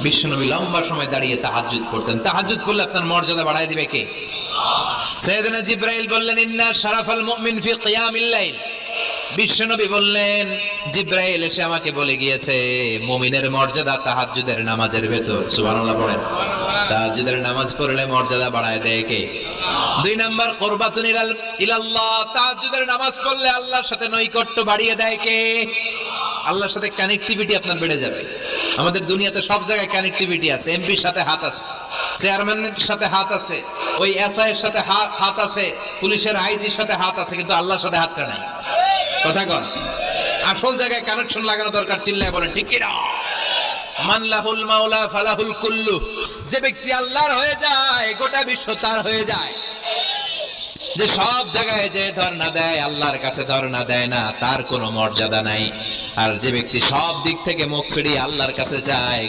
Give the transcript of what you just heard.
বিশ্বনবী লম্বা সময় দাঁড়িয়ে তাহাজ্জুদ করতেন। তাহাজ্জুদ করলে আপনার মর্যাদা বাড়ায় দিবে কে? সৈয়দনা জিব্রাইল বললেন, ইন্না মুমিন ফি বিশ্বনবী বললেন, জিব্রাইল এসে আমাকে বলে গিয়েছে, মুমিনের মর্যাদা তাহাজ্জুদের নামাজের ভেতর। সুবহানাল্লাহ পড়েন। তাহাজ্জুদের নামাজ পড়লে মর্যাদা বাড়ায় দেয় কে? দুই নাম্বার, কোরবাতুন ইলাল, ইলাল্লাহ। তাহাজ্জুদের নামাজ পড়লে আল্লাহর সাথে নৈকট্য বাড়িয়ে দেয় কে? আল্লাহর সাথে কানেক্টিভিটি আপনার বেড়ে যাবে। আমাদের দুনিয়াতে সব জায়গায় কানেক্টিভিটি আছে এমপির সাথে হাত আছে চেয়ারম্যানের সাথে হাত আছে, ওই এসআই এর সাথে হাত আছে, পুলিশের আইজির সাথে হাত আছে, কিন্তু আল্লাহর সাথে হাতটা নাই। কথা কন। আসল জায়গায় কানেকশন লাগানো দরকার, চিল্লায় বলেন, ঠিক কিনা? মানলাহুল মাওলা ফালাহুল কুল্লু। যে ব্যক্তি আল্লাহর হয়ে যায়, গোটা বিশ্ব তার হয়ে যায়। যে সব জায়গায় যে ধর্ণা দেয়, আল্লাহর কাছে ধর্ণা দেয় না, তার কোনো মর্যাদা নাই। আর যে ব্যক্তি সব দিক থেকে মুখ ফিরিয়ে আল্লাহর কাছে যায়